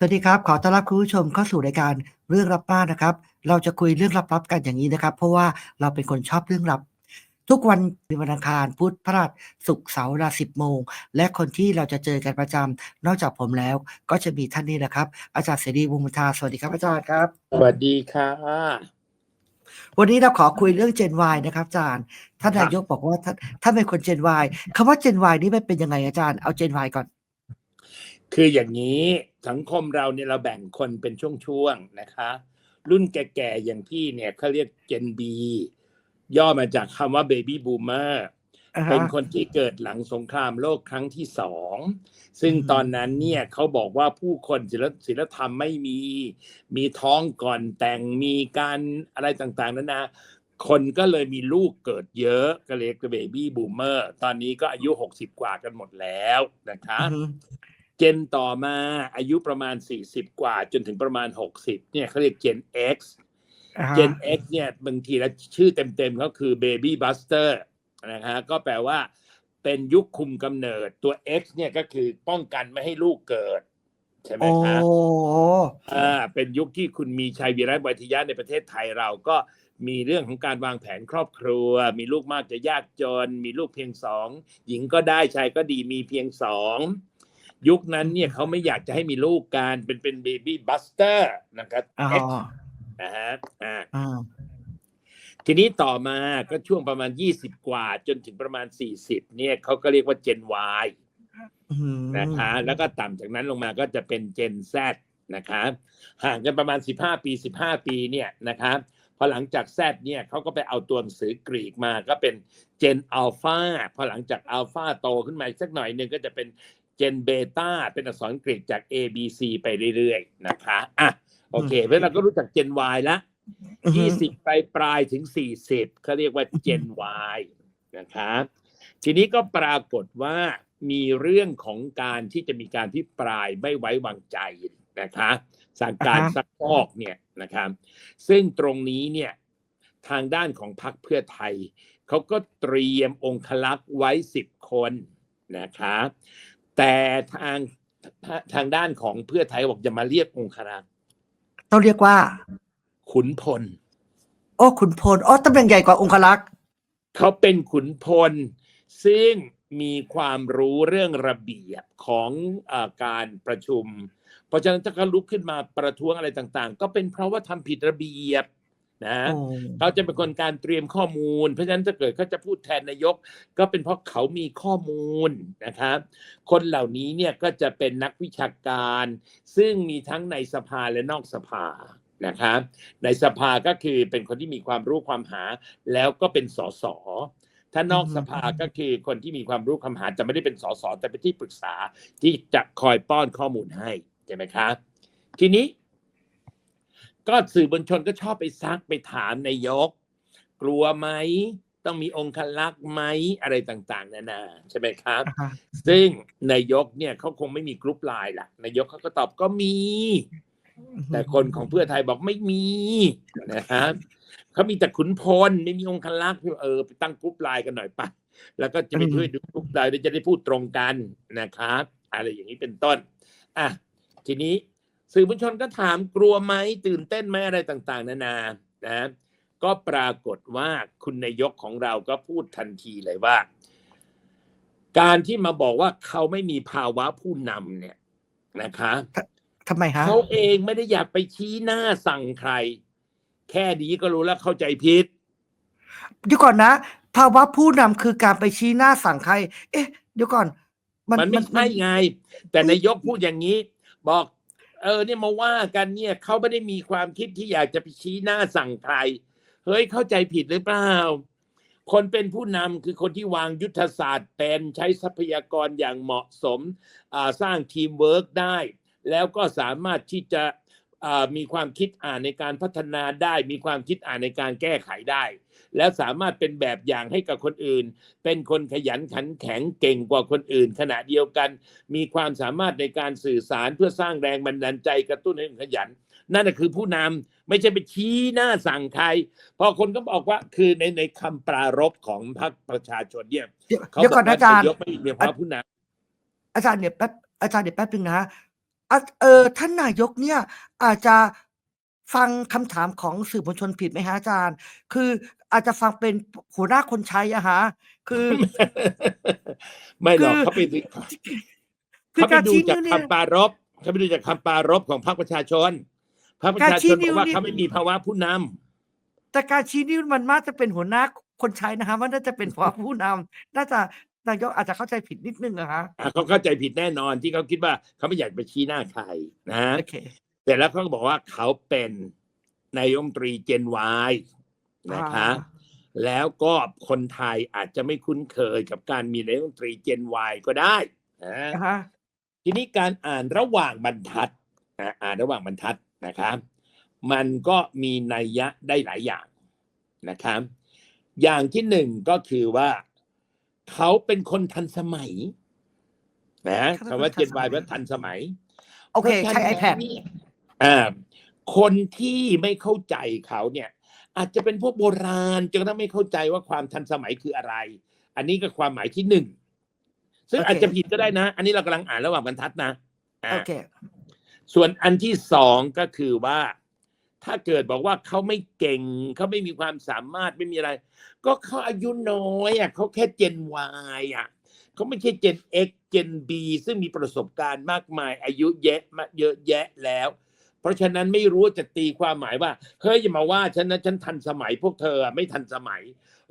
ลับมากสวัสดีครับ ขอต้อนรับคุณผู้ชมเข้าสู่รายการเรื่องลับบ้านนะครับ เราจะคุยเรื่องลับๆกันอย่างนี้นะครับ เพราะว่าเราเป็นคนชอบเรื่องลับ ทุกวันในวันอังคารพุธพฤหัสศุกร์เสาร์เวลาสิบโมง และคนที่เราจะเจอกันประจำนอกจากผมแล้ว ก็จะมีท่านนี้แหละครับ อาจารย์เสรีวงศ์มุทาสวัสดีครับอาจารย์ครับสวัสดีค่ะวันนี้เราขอคุยเรื่อง Gen Y นะครับอาจารย์ท่านครับนายกบอกว่าท่านท่านเป็นคน Gen Y คำว่า Gen Y นี่มันเป็นยังไงอาจารย์เอา Gen Y ก่อน คืออย่างนี้สังคมเราเนี่ยเราแบ่งคนเป็นช่วงๆนะคะ รุ่นแก่ๆอย่างพี่เนี่ยเขาเรียก Gen B ย่อมาจากคำว่า Baby Boomer อ่าฮะเป็นคนที่เกิดหลังสงครามโลกครั้งที่สอง ซึ่งอืมตอนนั้นเนี่ยเขาบอกว่าผู้คนศิลศิลธรรมไม่มี มีท้องก่อนแต่งมีการอะไรต่างๆนั้นนะคนก็เลยมีลูกเกิดเยอะก็เลยเบบี้บูมเมอร์ ตอนนี้ก็อายุ 60 กว่ากันหมดแล้วนะคะอือฮึ เจนต่อมาอายุประมาณ 40 กว่า จนถึงประมาณ 60เนี่ยเขาเรียก Gen X อ่าฮะ Gen X เนี่ยบางทีแล้วชื่อเต็มๆก็คือ Baby Buster นะฮะก็แปลว่าเป็นยุคคุมกำเนิดตัว X เนี่ยก็คือป้องกันไม่ให้ลูกเกิด ใช่ไหมโอ้คะอ่าเป็นยุคที่คุณมีชัยวีระวัยทยะในประเทศไทยเราก็มีเรื่องของการวางแผนครอบครัว มีลูกมากจะยากจน มีลูกเพียงสองหญิงก็ได้ชายก็ดีมีเพียงสอง ยุคนั้นเนี่ยเขาไม่อยากจะให้มีลูกกันเป็นเป็นเบบี้บัสเตอร์นะครับอ๋อ X นะฮะอ่าอ่าทีนี้ต่อมาก็ช่วงประมาณ20กว่า จนถึงประมาณ40เนี่ยเขาก็เรียกว่า Gen Y อืมนะคะแล้วก็ต่ำจากนั้นลงมาก็จะเป็น Gen Z นะคะห่างกันประมาณ15ปี15ปีเนี่ยนะคะพอหลังจาก Z เนี่ยเขาก็ไปเอาตัวหนังสือกรีกมาก็เป็น Gen Alpha พอหลังจาก Alpha โตขึ้นมาอีกสักหน่อยหนึ่งก็จะเป็น Gen Beta เป็นอักษรกรีกจาก A B C ไปเรื่อยๆนะคะอะโอเค เพราะฉะนั้นเราก็รู้จัก Gen Y แล้วอือฮึยี่สิบปลายปลายๆถึงสี่สิบเขาเรียกว่า Gen Y นะครับทีนี้ก็ปรากฏว่ามีเรื่องของการที่จะมีการพิปรายไม่ไว้วางใจนะคะสั่งการอ่าฮะซักฟอกเนี่ยนะครับซึ่งตรงนี้เนี่ยทางด้านของพรรคเพื่อไทย เขาก็เตรียมองคลักษ์ไว้สิบคนนะคะ แต่ทางทางด้านของเพื่อไทยบอกจะมาเรียกองคลักษ์ต้องเรียกว่า ขุนพลโอ้ขุนพลอ๋อตำแหน่งใหญ่กว่าองคลักษ์เขาเป็นขุนพล ซึ่งมีความรู้เรื่องระเบียบของอาการประชุม เพราะฉะนั้นถ้าเขาลุกขึ้นมาประท้วงอะไรต่างๆ ก็เป็นเพราะว่าทำผิดระเบียบ นะโอ้เขาจะเป็นคนการเตรียมข้อมูล เพราะฉะนั้นถ้าเกิดเขาจะพูดแทนนายก ก็เป็นเพราะเขามีข้อมูลนะครับคนเหล่านี้เนี่ยก็จะเป็นนักวิชาการ ซึ่งมีทั้งในสภาและนอกสภานะครับในสภาก็คือเป็นคนที่มีความรู้ความหา แล้วก็เป็นสสถ้านอกสภาก็คือคนที่มีความรู้ความหาจะไม่ได้เป็นสสแต่เป็นที่ปรึกษาที่จะคอยป้อนข้อมูลให้ใช่ไหมครับทีนี้ ก็สื่อมวลชนก็ชอบไปซักไปถามนายก กลัวไหมต้องมีองคลักษ์ไหมอะไรต่างๆ นานาใช่ไหมครับอ่าฮะซึ่งนายกเนี่ยเขาคงไม่มีกรุ๊ปไลน์ล่ะนายกเขาก็ตอบก็มี แต่คนของเพื่อไทยบอกไม่มีนะครับเขามีแต่ขุนพลไม่มีองคลักษ์เออไปตั้งกรุ๊ปไลน์กันหน่อยปะแล้วก็จะไปช่วยดูกรุ๊ปไลน์ด้วยจะได้พูดตรงกันนะครับ อะไรอย่างนี้เป็นต้นอะทีนี้ สื่อมวลชนก็ถามกลัวไหมตื่นเต้นไหมอะไรต่าง ๆ นานานะก็ปรากฏว่าคุณนายกของเราก็พูดทันทีเลยว่า การที่มาบอกว่าเขาไม่มีภาวะผู้นำเนี่ยนะคะทำไมฮะเขาเองไม่ได้อยากไปชี้หน้าสั่งใคร แค่นี้ก็รู้แล้วเข้าใจผิดเดี๋ยวก่อนนะ ภาวะผู้นำคือการไปชี้หน้าสั่งใคร เอ๊ะ เดี๋ยวก่อน มันไม่ใช่ไง แต่นายกพูดอย่างนี้ บอก เออเนี่ยมาว่ากันเนี่ยเขาไม่ได้มีความคิดที่อยากจะไปชี้หน้าสั่งใครเฮ้ยเข้าใจผิดหรือเปล่า คนเป็นผู้นำคือคนที่วางยุทธศาสตร์เป็นใช้ทรัพยากรอย่างเหมาะสมสร้างทีมเวิร์กได้ แล้วก็สามารถที่จะ มีความคิดอ่านในการพัฒนาได้ มีความคิดอ่านในการแก้ไขได้ แล้วสามารถเป็นแบบอย่างให้กับคนอื่น เป็นคนขยันขันแข็งเก่งกว่าคนอื่น ขณะเดียวกัน มีความสามารถในการสื่อสารเพื่อสร้างแรงบันดาลใจกระตุ้นให้ขยัน นั่นนะคือผู้นำไม่ใช่ไปชี้หน้าสั่งใครพอคนก็บอกว่าคือในในคำปรารบของพรรคประชาชนเนี่ยเดี๋ยวเขาเดี๋ยวบก่ออนกนะว่าอาจารย์นายกไม่มีภาวะผู้นำอาจารย์เนี่ยแป๊บอาจารย์เดี๋ยวแป๊บนึงนะ อะเออท่านนายกเนี่ยอาจจะฟังคำถามของสื่อมวลชนผิดไหมฮะอาจารย์ คืออาจจะฟังเป็นหัวหน้าคนใช้อะฮะคือ ไม่หรอกคือ เขาไปดูคือเขาไปการดูชี้จากนิ้วเนี่ย คำปรารบเขาไปดูจากคำปรารบของพรรคประชาชนพรรคประการชาชี้ชนนิ้บอวกว่านี่เขาไม่มีภาวะผู้นำแต่การชี้นิ้วมันน่าจะเป็นหัวหน้าคนใช้นะฮะว่าน่าจะเป็นเพราะผู้นำน่าจะ นายกอาจจะเข้าใจผิดนิดนึงอะฮะอะเขาเข้าใจผิดแน่นอนที่เขาคิดว่าเขาไม่อยากไปชี้หน้าใครนะโอเคแต่แล้วเขาก็บอกว่าเขาเป็นนายกรัฐมนตรีเจนวายนะคะ แล้วก็คนไทยอาจจะไม่คุ้นเคยกับการมีนายกรัฐมนตรีเจนวายก็ได้นะอ่าฮะทีนี้การอ่านระหว่างบรรทัดนะอ่านระหว่างบรรทัดนะครับมันก็มีนัยยะได้หลายอย่างนะครับ อย่างที่หนึ่งก็คือว่า เขาเป็นคนทันสมัย นะคำว่าเจนวายว่าทันสมัย โอเค ใช้ iPad อ่าคนที่ไม่เข้าใจเขาเนี่ย อาจจะเป็นพวกโบราณจนกระทั่งไม่เข้าใจว่าความทันสมัยคืออะไร อันนี้ก็ความหมายที่หนึ่งซึ่งโอเคอาจจะผิดก็ได้นะ อันนี้เรากำลังอ่านระหว่างบรรทัดนะอ่าโอเค ส่วนอันที่สองก็คือว่า ถ้าเกิดบอกว่าเขาไม่เก่ง เขาไม่มีความสามารถไม่มีอะไร ก็เขาอายุน้อยอะเขาแค่เจน Y อะเขาไม่ใช่เจน X เจน B ซึ่งมีประสบการณ์มากมาย อายุเยะมาเยอะแยะแล้ว ราะฉะนั้นไม่รู้จะตีความหมายว่าเฮ้ยอย่ามาว่าฉันนะฉันทันสมัยพวกเธอไม่ทันสมัย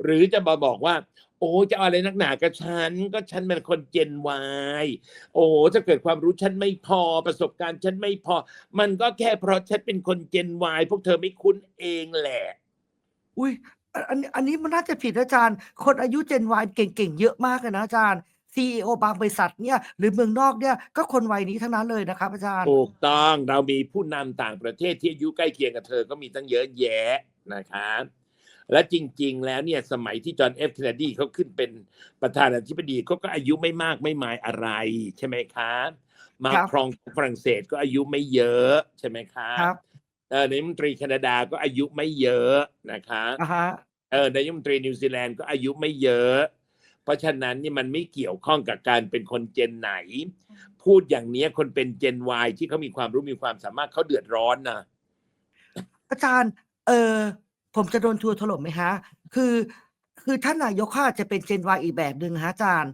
หรือจะมาบอกว่า โอ้จะอะไรนักหนากับฉัน ก็ฉันเป็นคนเจน Y โอ้ถ้าเกิดความรู้ฉันไม่พอประสบการณ์ฉันไม่พอ มันก็แค่เพราะฉันเป็นคนเจน Y พวกเธอไม่คุ้นเองแหละ อุ้ยอันอันอันนี้มันน่าจะผิดนะอาจารย์ คนอายุเจนวายเก่งๆเยอะมากเลยนะอาจารย์ ซีอบางบริษัทเนี่ยหรือเมืองนอกเนี่ยก็คนวัยนี้ทั้งนั้นเลยนะครับอาจารย์ ถูกต้องเรามีผู้นำต่างประเทศที่อายุใกล้เคียงกับเธอก็มีตั้งเยอะแยะนะครับและจริง ๆ แล้วเนี่ยสมัยที่จอห์นเอฟเคนเนดีเขาขึ้นเป็นประธานาธิบดีเขาก็อายุไม่มากไม่มายอะไร ใช่ไหมครับมาครับครองของฝรั่งเศสก็อายุไม่เยอะใช่ไหมครับครับเออนายกรัฐมนตรีแคนาดาก็อายุไม่เยอะนะครับอ่าฮะเออนายกรัฐมนตรีนิวซีแลนด์ก็อายุไม่เยอะ เพราะฉะนั้นนี่มันไม่เกี่ยวข้องกับการเป็นคนเจนไหน พูดอย่างเนี้ยคนเป็นเจน Y ที่เขามีความรู้มีความสามารถเขาเดือดร้อนนะอาจารย์ เออผมจะโดนทัวร์ถล่มไหมฮะ คือ คือท่านนายกเขาอาจจะเป็นเจนวายอีกแบบหนึ่งฮะอาจารย์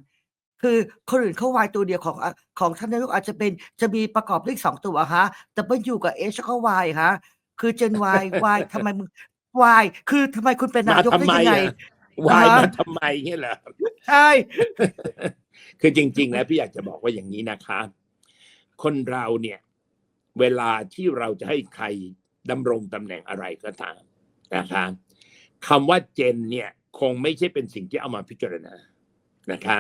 คือคนอื่นเขาวายตัวเดียวของอะของท่านนายกอาจจะเป็นจะมีประกอบเลขสองตัวฮะแต่เป็นอยู่กับเอชก็วายฮะ คือเจนวายวายทำไมมึงวาย คือทำไมคุณเป็นนายกมาทำได้ไมยังไงอะ วายอ่ามาทำไมเงี้ยเหรอใช่ คือจริง ๆ แล้วพี่อยากจะบอกว่าอย่างนี้นะคะ คนเราเนี่ย เวลาที่เราจะให้ใครดำรงตำแหน่งอะไรก็ตามนะคะคำว่าเจนเนี่ย คงไม่ใช่เป็นสิ่งที่เอามาพิจารณานะคะ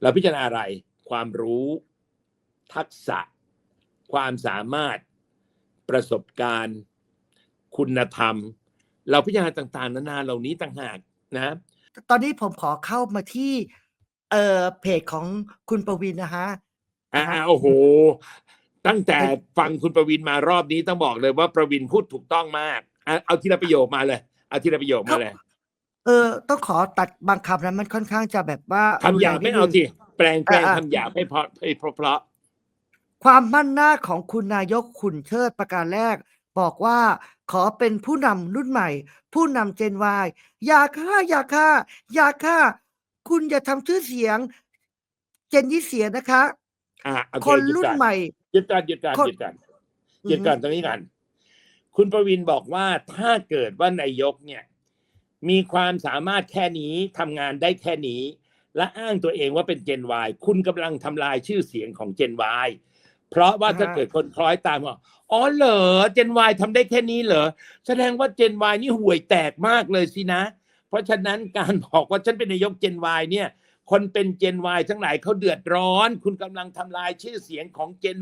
เราพิจารณาอะไรความรู้ ทักษะ ความสามารถประสบการณ์ คุณธรรม เราพิจารณาต่าง ๆ นานาเหล่านี้ต่างหาก นะ ตอนนี้ผมขอเข้ามาที่ เอ่อเพจของคุณประวินนะฮะอ่าครับโอ้โห ตั้งแต่เอ้ยฟังคุณประวินมารอบนี้ต้องบอกเลยว่าประวินพูดถูกต้องมากอะเอาทีละประโยคมาเลยเอาทีละประโยคมาเลย เออ ต้องขอตัดบางคำนั้นมันค่อนข้างจะแบบว่าคำหยาบรุนแรงนิไม่ดเอานึงสิแปลงแปลงอะอะคำหยาบให้เพราะให้เพราะเพราะความมั่นหน้าของคุณนายกขุนเชิดประการแรก บอกว่าขอเป็นผู้นำรุ่นใหม่ ผู้นำเจนวายอย่าฆ่าอย่าฆ่าอย่าฆ่า คุณอย่าทำชื่อเสียง เจนนี้เสียนะคะ อะโอเคคนหยุดรุ่นก่อใหม่หยุดการหยุดการคนหยุดการหยุดการตรงนี้กันคุณประวินบอกว่าถ้าเกิดว่านายกเนี่ย มีความสามารถแค่นี้ทำงานได้แค่นี้ และอ้างตัวเองว่าเป็นเจน Y คุณกำลังทำลายชื่อเสียงของเจน Y เพราะว่าอ่าฮะถ้าเกิดคนคล้อยตามว่าอ๋อเหรอเจน Y ทำได้แค่นี้เหรอแสดงว่าเจน Y นี่ห่วยแตกมากเลยสินะ เพราะฉะนั้นการบอกว่าฉันเป็นนายกเจน Y เนี่ย คนเป็นเจน Y ทั้งหลายเขาเดือดร้อน คุณกำลังทำลายชื่อเสียงของเจน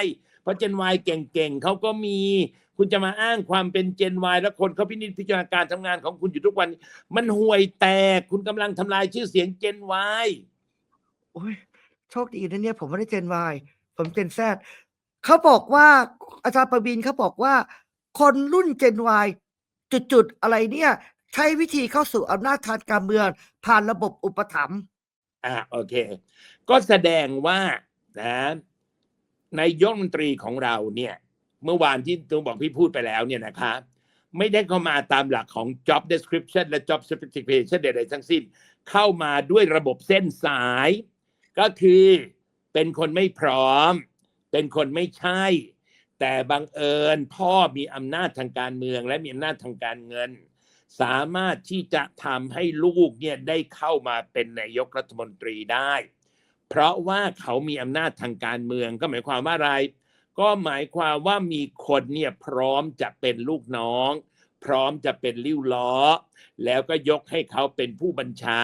Y เพราะเจน Y เก่งๆเขาก็มี คุณจะมาอ้างความเป็นเจน Y แล้วคนเขาพินิจพิจารณาการทำงานของคุณอยู่ทุกวัน มันห่วยแตก คุณกำลังทำลายชื่อเสียงเจน Y โอ้ยโชคดีนะเนี่ยผมไม่ได้เจนวาย ผมเจนแซดเขาบอกว่าอาจารย์ประวินเขาบอกว่า คนรุ่นเจนวายจุดๆอะไรเนี่ย ใช้วิธีเข้าสู่อำนาจทางการเมือง ผ่านระบบอุปถัมภ์อ่าโอเค ก็แสดงว่านะนายกรัฐมนตรีของเราเนี่ย เมื่อวานที่ตูบอกพี่พูดไปแล้วเนี่ยนะคะไม่ได้เข้ามาตามหลักของ job description และ job specification ใดๆทั้งสิ้น เข้ามาด้วยระบบเส้นสาย ก็คือ เป็นคนไม่พร้อม เป็นคนไม่ใช่ แต่บังเอิญพ่อมีอำนาจทางการเมือง และมีอำนาจทางการเงิน สามารถที่จะทำให้ลูกเนี่ยได้เข้ามาเป็นนายกรัฐมนตรีได้ เพราะว่าเขามีอำนาจทางการเมืองก็หมายความว่าอะไร ก็หมายความว่ามีคนเนี่ยพร้อมจะเป็นลูกน้อง พร้อมจะเป็นลิ้วล้อ แล้วก็ยกให้เขาเป็นผู้บัญชา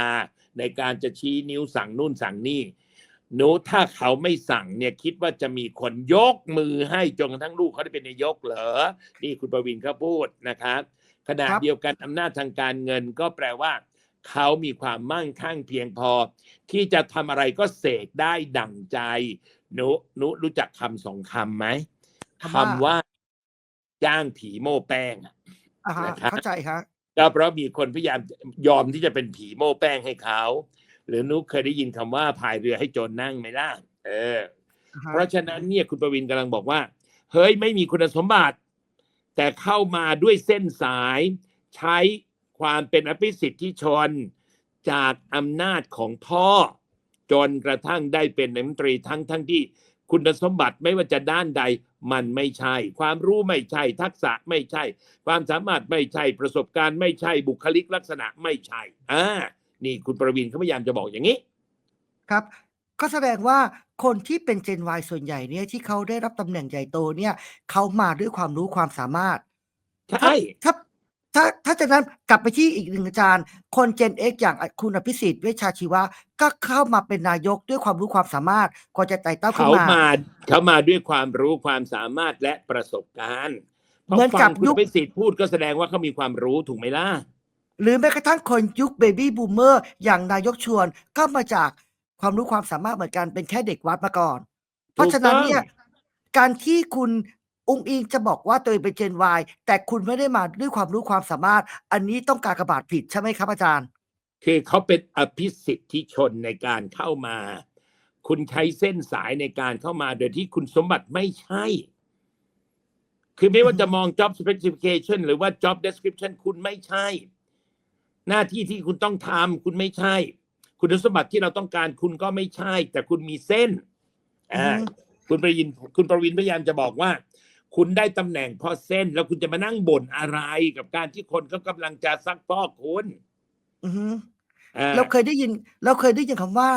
ในการจะชี้นิ้วสั่งนู่นสั่งนี่ หนูถ้าเขาไม่สั่งเนี่ยคิดว่าจะมีคนยกมือให้จนกระทั่งลูกเขาได้เป็นนายกเหรอ นี่คุณประวินเขาพูดนะครับขณะครับเดียวกันอำนาจทางการเงินก็แปลว่า เขามีความมั่งคั่งเพียงพอ ที่จะทำอะไรก็เสกได้ดั่งใจหนูหนูรู้จักคำสองคำไหมคำว่าคำว่าจ้างผีโม่แป้งอะอ่าฮะนะครับเข้าใจครับก็เพราะมีคนพยายามยอมที่จะเป็นผีโม่แป้งให้เขา หรือนุกเคยได้ยินคำว่าพายเรือให้โจรนั่งไหมล่ะเอออ่าฮะเพราะฉะนั้นเนี่ยคุณประวินกำลังบอกว่า เฮ้ยไม่มีคุณสมบัติ แต่เข้ามาด้วยเส้นสาย ใช้ความเป็นอภิสิทธิชน จากอำนาจของพ่อ จนกระทั่งได้เป็นนายกรัฐมนตรีทั้งทั้งที่คุณสมบัติไม่ว่าจะด้านใดมันไม่ใช่ ความรู้ไม่ใช่ ทักษะไม่ใช่ ความสามารถไม่ใช่ประสบการณ์ไม่ใช่บุคลิกลักษณะไม่ใช่อ่า นี่คุณประวินเขาพยายามจะบอกอย่างนี้ ครับ ก็แสดงว่าคนที่เป็น Gen Y ส่วนใหญ่เนี่ยที่เขาได้รับตำแหน่งใหญ่โตเนี่ยเขามาด้วยความรู้ความสามารถใช่ถ้าถ้าถ้าจากนั้นกลับไปที่อีกหนึ่งอาจารย์ คน Gen X อย่างคุณอภิสิทธิ์เวชชาชีวะก็เข้ามาเป็นนายกด้วยความรู้ความสามารถกว่าจะไต่เต้าขึ้เขานมามาเขามาด้วยความรู้ความสามารถและประสบการณ์พเหมือนกับฟังคุณยุคไปสิทธิ์พูดก็แสดงว่าเขามีความรู้ถูกไหมล่ะ หรือแม้กระทั่งคนยุคเบบี้บูมเมอร์อย่างนายกชวนก็มาจากความรู้ความสามารถเหมือนกันเป็นแค่เด็กวัดมาก่อน เพราะฉะนั้นเนี่ยการที่คุณองค์อิงจะบอกว่าตัวเองเป็นเจน Y แต่คุณไม่ได้มาด้วยความรู้ความสามารถ อันนี้ต้องการกระบาดผิดใช่ไหมครับอาจารย์คือเขาเป็นอภิสิทธิชนในการเข้ามา คุณใช้เส้นสายในการเข้ามาโดยที่คุณสมบัติไม่ใช่ คือไม่ว่าจะมอง job specification หรือว่า job description คุณไม่ใช่ หน้าที่ที่คุณต้องทำคุณไม่ใช่ คุณสมบัติที่เราต้องการคุณก็ไม่ใช่ แต่คุณมีเส้นอ่าอืมคุณประวินคุณประวินพยายามจะบอกว่า คุณได้ตำแหน่งเพราะเส้น แล้วคุณจะมานั่งบ่นอะไรกับการที่คนเขากำลังจะซักฟอกคุณอือฮึอ่าเราเคยได้ยิน เราเคยได้ยินคำว่า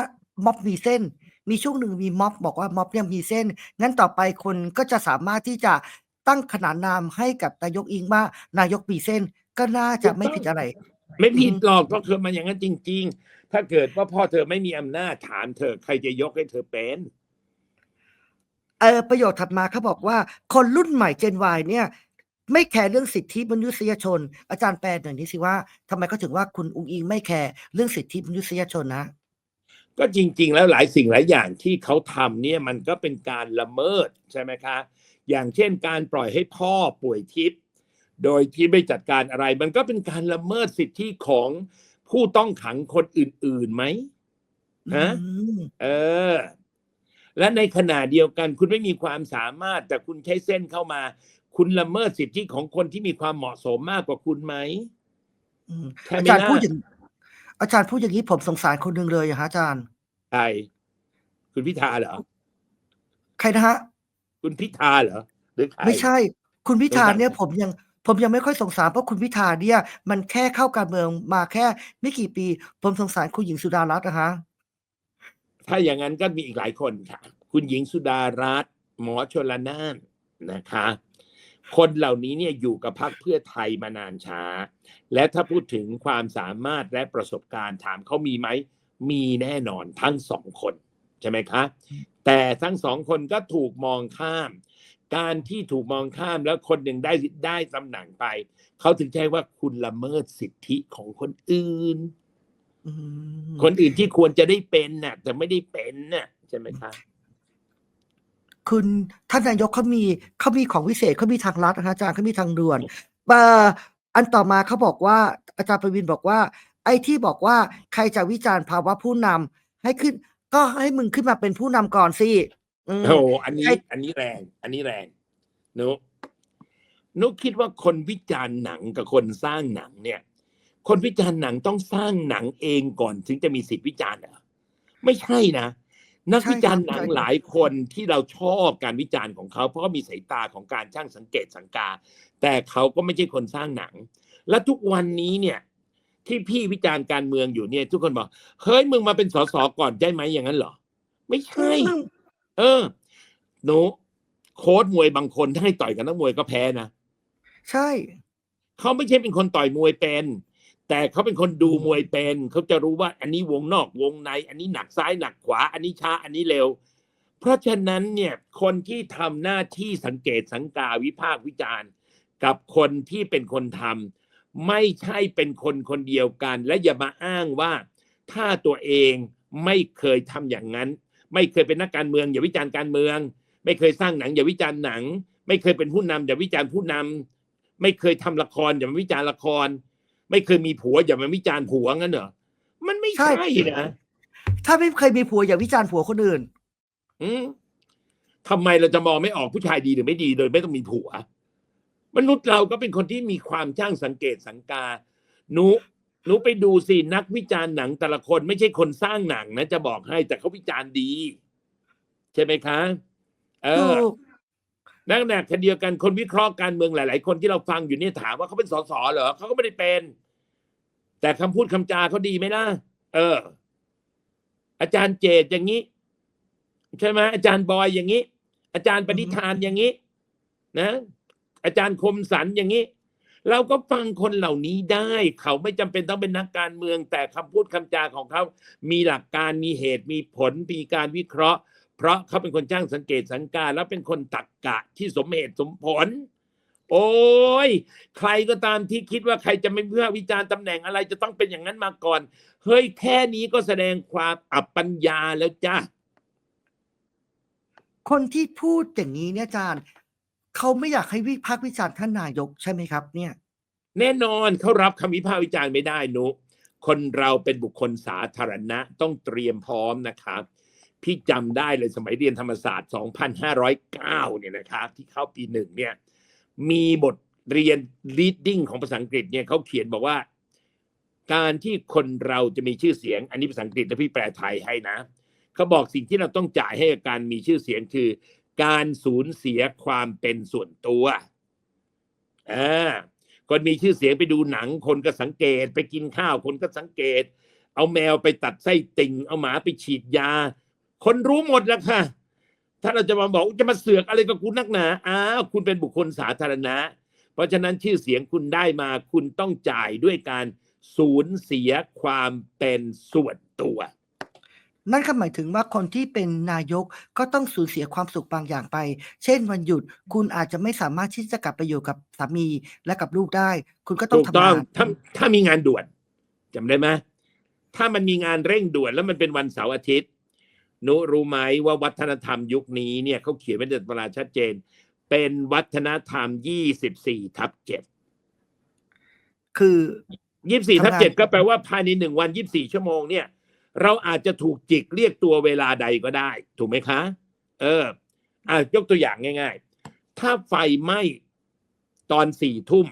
ม็อบมีเส้น มีช่วงหนึ่งมีม็อบบอกว่าม็อบเนี่ยมีเส้น งั้นต่อไปคนก็จะสามารถที่จะตั้งขนานนามให้กับนายกอิงว่านายกมีเส้นก็น่าจะไม่ผิดอะไร ไม่ผิดอืมหรอกเพราะคือมันอย่างนั้นจริง ๆ ถ้าเกิดว่าพ่อเธอไม่มีอำนาจถามเธอใครจะยกให้เธอเป็นเออประโยชน์ถัดมาเขาบอกว่า คนรุ่นใหม่ Gen Y เนี่ย ไม่แคร์เรื่องสิทธิมนุษยชน อาจารย์แปลหน่อยนี้สิว่าทำไมเขาถึงว่าคุณอุงอิงไม่แคร์เรื่องสิทธิมนุษยชนนะก็จริง ๆ แล้วหลายสิ่งหลายอย่างที่เขาทำเนี่ยมันก็เป็นการละเมิดใช่ไหมคะ อย่างเช่นการปล่อยให้พ่อป่วยทิพย์ โดยที่ไม่จัดการอะไร มันก็เป็นการละเมิดสิทธิของผู้ต้องขังคนอื่นๆไหมฮะอืมเออ และในขณะเดียวกัน คุณไม่มีความสามารถ แต่คุณใช้เส้นเข้ามา คุณละเมิดสิทธิของคนที่มีความเหมาะสมมากกว่าคุณไหมอืมใช่อาไหมจารย์ล่ะพูดอย่างอาจารย์พูดอย่างนี้ผมสงสารคนหนึ่งเลยอะฮะอาจารย์ใครคุณพิธาเหรอใครนะฮะ คุณพิธาเหรอหรือใครไม่ใช่ คุณพิธาสงสารเนี่ยผมยัง ผมยังไม่ค่อยสงสารเพราะคุณพิธาเนี่ย มันแค่เข้าการเมืองมาแค่ไม่กี่ปี ผมสงสารคุณหญิงสุดารัตน์นะฮะถ้าอย่างนั้นก็มีอีกหลายคนค่ะ คุณหญิงสุดารัตน์หมอชลนานนะคะ คนเหล่านี้เนี่ยอยู่กับพรรคเพื่อไทยมานานช้า และถ้าพูดถึงความสามารถและประสบการณ์ถามเขามีไหม มีแน่นอนทั้งสองคน ใช่ไหมคะ แต่ทั้งสองคนก็ถูกมองข้าม การที่ถูกมองข้ามแล้วคนหนึ่งได้ได้ตำแหน่งไป เขาถึงใช้ว่าคุณละเมิดสิทธิของคนอื่นอืมคนอื่นที่ควรจะได้เป็นน่ะ แต่ไม่ได้เป็นน่ะใช่ไหมคะคุณท่านนายกเขามีเขามีของวิเศษเขามีทางลัดนะคะอาจารย์เขามีทางด่วนเอ่ออันต่อมาเขาบอกว่า อาจารย์ประวินบอกว่า ไอ้ที่บอกว่าใครจะวิจารณ์ภาวะผู้นำให้ขึ้น ก็ให้มึงขึ้นมาเป็นผู้นำก่อนสิอืม โอ้โหอันนี้ใช่อันนี้แรง อันนี้แรงนุนุคิดว่าคนวิจารณ์หนังกับคนสร้างหนังเนี่ย คนวิจารณ์หนังต้องสร้างหนังเองก่อน ถึงจะมีสิทธิวิจารณ์เหรอไม่ใช่นะนักใช่วิจารณ์หนังครับหลายคนที่เราชอบการวิจารณ์ของเขา เพราะเขามีสายตาของการช่างสังเกตสังกา แต่เขาก็ไม่ใช่คนสร้างหนัง และทุกวันนี้เนี่ย ที่พี่วิจารณ์การเมืองอยู่เนี่ย ทุกคนบอกเฮ้ยมึงมาเป็นสสก่อนได้ไหมอย่างนั้นเหรอ ไม่ใช่อืม เออหนูโค้ดมวยบางคนถ้าให้ต่อยกับนักมวยก็แพ้นะใช่ เขาไม่ใช่เป็นคนต่อยมวยเป็น แต่เขาเป็นคนดูมวยเป็นเขาจะรู้ว่าอันนี้วงนอกวงใน อันนี้หนักซ้ายหนักขวา อันนี้ช้า อันนี้เร็ว เพราะฉะนั้นเนี่ยคนที่ทำหน้าที่สังเกตสังกาวิพากษ์วิจารณ์ กับคนที่เป็นคนทำไม่ใช่เป็นคนคนเดียวกัน และอย่ามาอ้างว่า ถ้าตัวเองไม่เคยทำอย่างนั้น ไม่เคยเป็นนักการเมือง อย่าวิจารณ์การเมือง ไม่เคยสร้างหนัง อย่าวิจารณ์หนัง ไม่เคยเป็นผู้นำอย่าวิจารณ์ผู้นำไม่เคยทำละคร อย่ามาวิจารณ์ละคร ไม่เคยมีผัว อย่ามาวิจารณ์ผัวงั้นเหรอมันไม่ใช่นะถ้าไม่เคยมีผัวอย่าวิจารณ์ผัวคนอื่น อืมทำไมเราจะมองไม่ออกผู้ชายดีหรือไม่ดีโดยไม่ต้องมีผัว มนุษย์เราก็เป็นคนที่มีความช่างสังเกตสังกาหนู หนูไปดูสินักวิจารณ์หนังแต่ละคนไม่ใช่คนสร้างหนังนะจะบอกให้แต่เขาวิจารณ์ดี ใช่ไหมคะ เอถูอกนั่นแหละคดีเดียวกันคนวิเคราะห์การเมืองหลาย ๆ คนที่เราฟังอยู่เนี่ยถามว่าเขาเป็นสสเหรอเขาก็ไม่ได้เป็น แต่คำพูดคำจาเขาดีไหมล่ะเออ อาจารย์เจตอย่างนี้ ใช่ไหมอาจารย์บอยอย่างนี้ อาจารย์ปณิธานอย่างนี้ นะ อาจารย์คมสันอย่างนี้ เราก็ฟังคนเหล่านี้ได้ เขาไม่จำเป็นต้องเป็นนักการเมือง แต่คำพูดคำจาของเขา มีหลักการมีเหตุมีผลมีการวิเคราะห์ เพราะเขาเป็นคนจ้างสังเกตสังการแล้วเป็นคนตักกะที่สมเหตุสมผล โอ้ย ใครก็ตามที่คิดว่าใครจะไม่เพื่อวิจารณ์ตำแหน่งอะไรจะต้องเป็นอย่างนั้นมาก่อน เฮ้ยแค่นี้ก็แสดงความอับปัญญาแล้วจ้าคนที่พูดอย่างนี้เนี่ยอาจารย์ เขาไม่อยากให้วิพากษ์วิจารณ์ท่านนายกใช่ไหมครับ เนี่ย แน่นอนเขารับคำวิพากษ์วิจารณ์ไม่ได้นุคนเราเป็นบุคคลสาธารณะต้องเตรียมพร้อมนะครับพี่จำได้เลยสมัยเรียนธรรมศาสตร์ 2509 เนี่ยนะครับที่เข้าปีหนึ่งเนี่ย มีบทเรียน reading ของภาษาอังกฤษเนี่ยเขาเขียนบอกว่า การที่คนเราจะมีชื่อเสียง อันนี้ภาษาอังกฤษแล้วพี่แปลไทยให้นะเขาบอกสิ่งที่เราต้องจ่ายให้กับการมีชื่อเสียงคือ การสูญเสียความเป็นส่วนตัวอ่าคนมีชื่อเสียงไปดูหนังคนก็สังเกต ไปกินข้าวคนก็สังเกต เอาแมวไปตัดไส้ติ่ง เอาหมาไปฉีดยา คนรู้หมดแล้วค่ะ ถ้าเราจะมาบอกจะมาเสือกอะไรกับคุณนักหนาอ้าวคุณเป็นบุคคลสาธารณะ เพราะฉะนั้นชื่อเสียงคุณได้มาคุณต้องจ่ายด้วยการสูญเสียความเป็นส่วนตัว นั่นก็หมายถึงว่าคนที่เป็นนายกก็ต้องสูญเสียความสุขบางอย่างไป เช่นวันหยุดคุณอาจจะไม่สามารถที่จะกลับไปอยู่กับสามีและกับลูกได้ คุณก็ต้องถูกทำต้องงานถ้าถ้ามีงานด่วนจำได้ไหมถ้ามันมีงานเร่งด่วนแล้วมันเป็นวันเสาร์อาทิตย์หนุรู้ไหมว่าวัฒนธรรมยุคนี้เนี่ยเขาเขียนไว้ในตำราชัดเจน เป็นวัฒนธรรม24ทับ7คือ24ทับทำงาน7ก็แปลว่าภายในหนึ่งวัน24ชั่วโมงเนี่ย เราอาจจะถูกจิกเรียกตัวเวลาใดก็ได้ ถูกไหมคะ เอออะยกตัวอย่างง่าย ๆ ถ้าไฟไหม้ตอนสี่ทุ่ม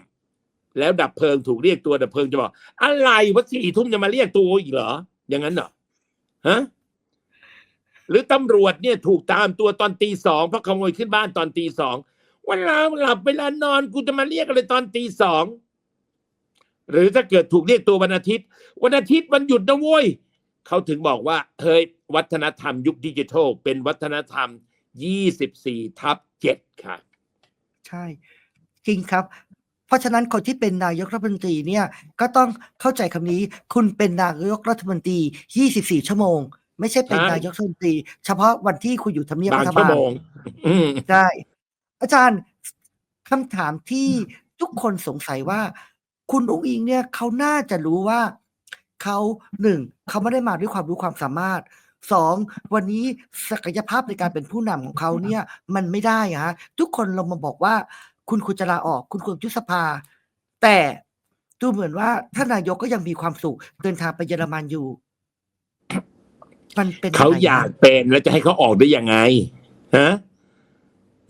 แล้วดับเพลิงถูกเรียกตัวดับเพลิงจะบอก อะไรวะสี่ทุ่มจะมาเรียกตัวอีกเหรอ อย่างนั้นเหรอฮะหรือตำรวจเนี่ยถูกตามตัวตอนตีสองเพราะขโมยขึ้นบ้านตอนตีสองวันลาหลับเวลานอนกูจะมาเรียกอะไรตอนตีสองหรือถ้าเกิดถูกเรียกตัววันอาทิตย์ วันอาทิตย์วันหยุดนะโว้ย เขาถึงบอกว่าเฮ้ยวัฒนธรรมยุคดิจิทัล เป็นวัฒนธรรม 24 ทับ 7 ค่ะ ใช่ จริงครับ เพราะฉะนั้นคนที่เป็นนายกรัฐมนตรีเนี่ย ก็ต้องเข้าใจคำนี้ คุณเป็นนายกรัฐมนตรี 24 ชั่วโมง ไม่ใช่เป็นใช่นายกรัฐมนตรี เฉพาะวันที่คุณอยู่ทำเนียบบางรัฐชั่วบาลโมงอืมใช่อาจารย์คำถามที่ทุกคนสงสัยว่า คุณอุ้งอิงเนี่ยเขาน่าจะรู้ว่า เขาหนึ่งเขาไม่ได้มาด้วยความรู้ความสามารถสองวันนี้ศักยภาพในการเป็นผู้นำของเขาเนี่ย มันไม่ได้อะฮะทุกคนลงมาบอกว่า คุณควรจะลาออก คุณควรยุบสภา แต่ดูเหมือนว่าท่านนายกก็ยังมีความสุขเดินทางไปเยอรมันอยู่ มันเป็นเขาอยากเป็นแล้วจะให้เขาออกได้ยังไงฮะ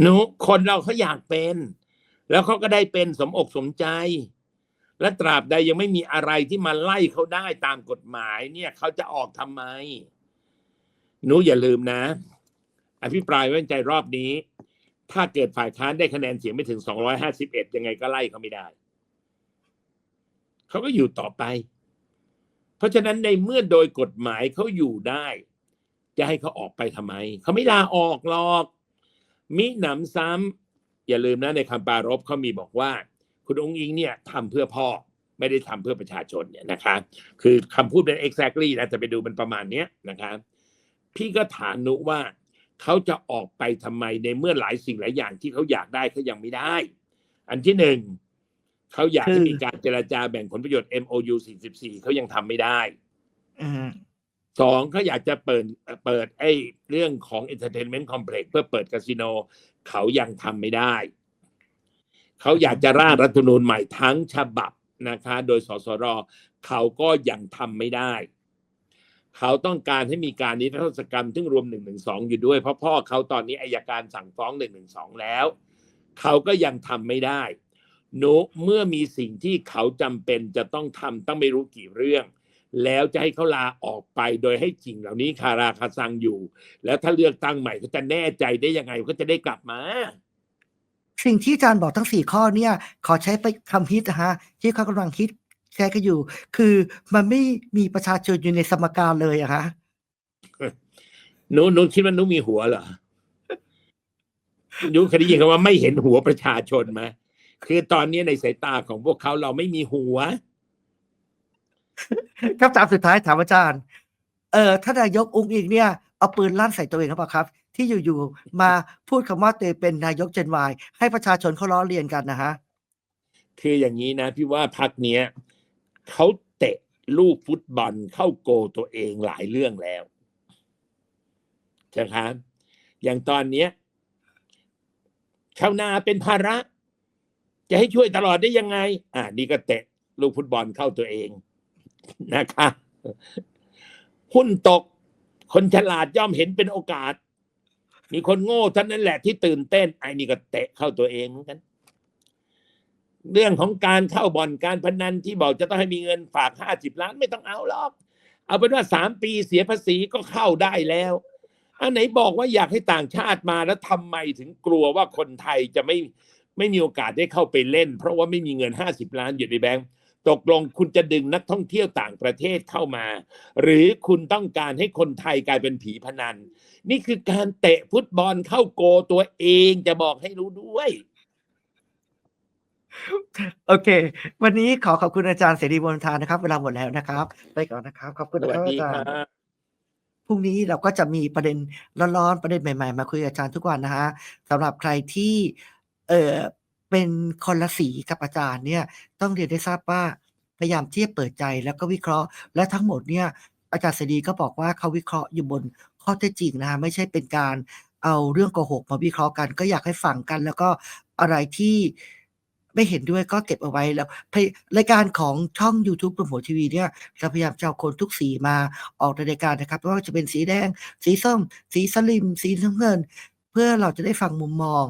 หนูคนเราเขาอยากเป็น แล้วเขาก็ได้เป็นสมอกสมใจ และตราบใดยังไม่มีอะไรที่มาไล่เขาได้ตามกฎหมายเนี่ยเขาจะออกทำไม หนูอย่าลืมนะ อภิปรายไว้วางใจรอบนี้ ถ้าเกิดฝ่ายค้านได้คะแนนเสียงไม่ถึง 251 ยังไงก็ไล่เขาไม่ได้ เขาก็อยู่ต่อไป เพราะฉะนั้นในเมื่อโดยกฎหมายเขาอยู่ได้ จะให้เขาออกไปทำไม เขาไม่ลาออกหรอก มิหนำซ้ำอย่าลืมนะในคำปรารบเขามีบอกว่า คุณองค์อิงเนี่ยทำเพื่อพ่อไม่ได้ทำเพื่อประชาชนเนี่ยนะคะ คือคำพูดเป็น exactly นะแต่ไปดูมันประมาณเนี้ยนะคะพี่ก็ถามนุว่าเขาจะออกไปทำไมในเมื่อหลายสิ่งหลายอย่างที่เขาอยากได้เขายังไม่ได้ อันที่หนึ่งเขาอยากให้คือมีการเจรจาแบ่งผลประโยชน์ MOU 44เขายังทำไม่ได้อืมสองเขาอยากจะเปิดเปิดไอ้เรื่องของ Entertainment Complex เพื่อเปิดคาสิโนเขายังทำไม่ได้ เขาอยากจะร่างรัฐธรรมนูญใหม่ทั้งฉบับนะคะ โดยสสรเขาก็ยังทำไม่ได้ เขาต้องการให้มีการนิรโทษกรรมซึ่งรวมหนึ่งหนึ่งสองอยู่ด้วย เพราะพ่อเขาตอนนี้อายการสั่งฟ้องหนึ่งหนึ่งสองแล้ว เขาก็ยังทำไม่ได้หนุเมื่อมีสิ่งที่เขาจำเป็นจะต้องทำต้องไม่รู้กี่เรื่อง แล้วจะให้เขาลาออกไปโดยให้สิ่งเหล่านี้คาราคาซังอยู่ แล้วถ้าเลือกตั้งใหม่เขาจะแน่ใจได้ยังไงเขาจะได้กลับมา สิ่งที่อาจารย์บอกทั้งสี่ข้อเนี่ย ขอใช้ไปคำฮิตนะฮะที่เขากำลังคิดแชร์กันอยู่ คือมันไม่มีประชาชนอยู่ในสมการเลยอะฮะหนูหนูคิดว่าหนูมีหัวเหรอหนูเคยได้ยินคำว่าไม่เห็นหัวประชาชนไหมคือตอนนี้ในสายตาของพวกเขาเราไม่มีหัวคำถามสุดท้ายถามอาจารย์ เอ่อท่านนายกอุ้งอิงเนี่ยเอาปืนลั่นใส่ตัวเองหรือเปล่าครับ ที่อยู่ๆมาพูดคำว่าตัวเองเป็นนายกเจนวายให้ประชาชนเขาล้อเลียนกันนะฮะ คืออย่างนี้นะพี่ว่าพักเนี้ยเขาเตะลูกฟุตบอลเข้าโกลตัวเองหลายเรื่องแล้วใช่ครับอย่างตอนเนี้ยชาวนาเป็นภาระ จะให้ช่วยตลอดได้ยังไง อ่านี่ก็เตะลูกฟุตบอลเข้าตัวเองนะคะหุ้นตก คนฉลาดย่อมเห็นเป็นโอกาส มีคนโง่ท่านนั้นแหละที่ตื่นเต้นไอ้นี่ก็เตะเข้าตัวเองเหมือนกัน เรื่องของการเข้าบ่อนการพนันที่บอกจะต้องให้มีเงินฝากห้าสิบล้านไม่ต้องเอาหรอก เอาเป็นว่าสามปีเสียภาษีก็เข้าได้แล้วอันไหนบอกว่าอยากให้ต่างชาติมาแล้วทำไมถึงกลัวว่าคนไทยจะไม่ไม่มีโอกาสได้เข้าไปเล่น เพราะว่าไม่มีเงินห้าสิบล้านอยู่ในแบงก์ ตกลงคุณจะดึงนักท่องเที่ยวต่างประเทศเข้ามา หรือคุณต้องการให้คนไทยกลายเป็นผีพนัน นี่คือการเตะฟุตบอลเข้าโกตัวเองจะบอกให้รู้ด้วย โอเค วันนี้ขอขอบคุณอาจารย์เสรีบนทานนะครับ เวลาหมดแล้วนะครับ ไปก่อนนะครับ ขอบคุณสนะวัคสรับดีอาจารคย์รับพรุ่งนี้เราก็จะมีประเด็นร้อนๆประเด็นใหม่ ๆ มาคุยกับอาจารย์ทุกวันนะฮะสำหรับใครที่ เออ เป็นคนละสีกับอาจารย์เนี่ยต้องเรียนได้ทราบว่าพยายามที่จะเปิดใจแล้วก็วิเคราะห์ และทั้งหมดเนี่ยอาจารย์เสรีก็บอกว่าเขาวิเคราะห์อยู่บนข้อเท็จจริงนะฮะไม่ใช่เป็นการเอาเรื่องโกหกมาวิเคราะห์กัน ก็อยากให้ฟังกัน แล้วก็อะไรที่ไม่เห็นด้วยก็เก็บเอาไว้แล้วรายการของช่อง YouTube บนหัวทีวีเนี่ยจะพยายามจะเอาคนทุกสีมาออกในรายการนะครับไม่ว่าจะเป็นสีแดง สีส้ม สีสลิม สีน้ำเงิน เพื่อเราจะได้ฟังมุมมอง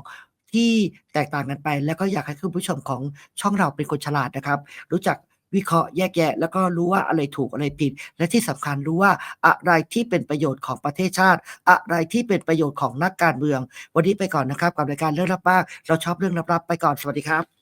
ที่แตกต่างกันไป แล้วก็อยากให้คุณผู้ชมของช่องเราเป็นคนฉลาดนะครับ รู้จักวิเคราะห์แยกแยะ แล้วก็รู้ว่าอะไรถูกอะไรผิด และที่สำคัญรู้ว่าอะไรที่เป็นประโยชน์ของประเทศชาติ อะไรที่เป็นประโยชน์ของนักการเมือง วันนี้ไปก่อนนะครับกับรายการเรื่องลับบ้างเราชอบเรื่องลับๆไปก่อนสวัสดีครับ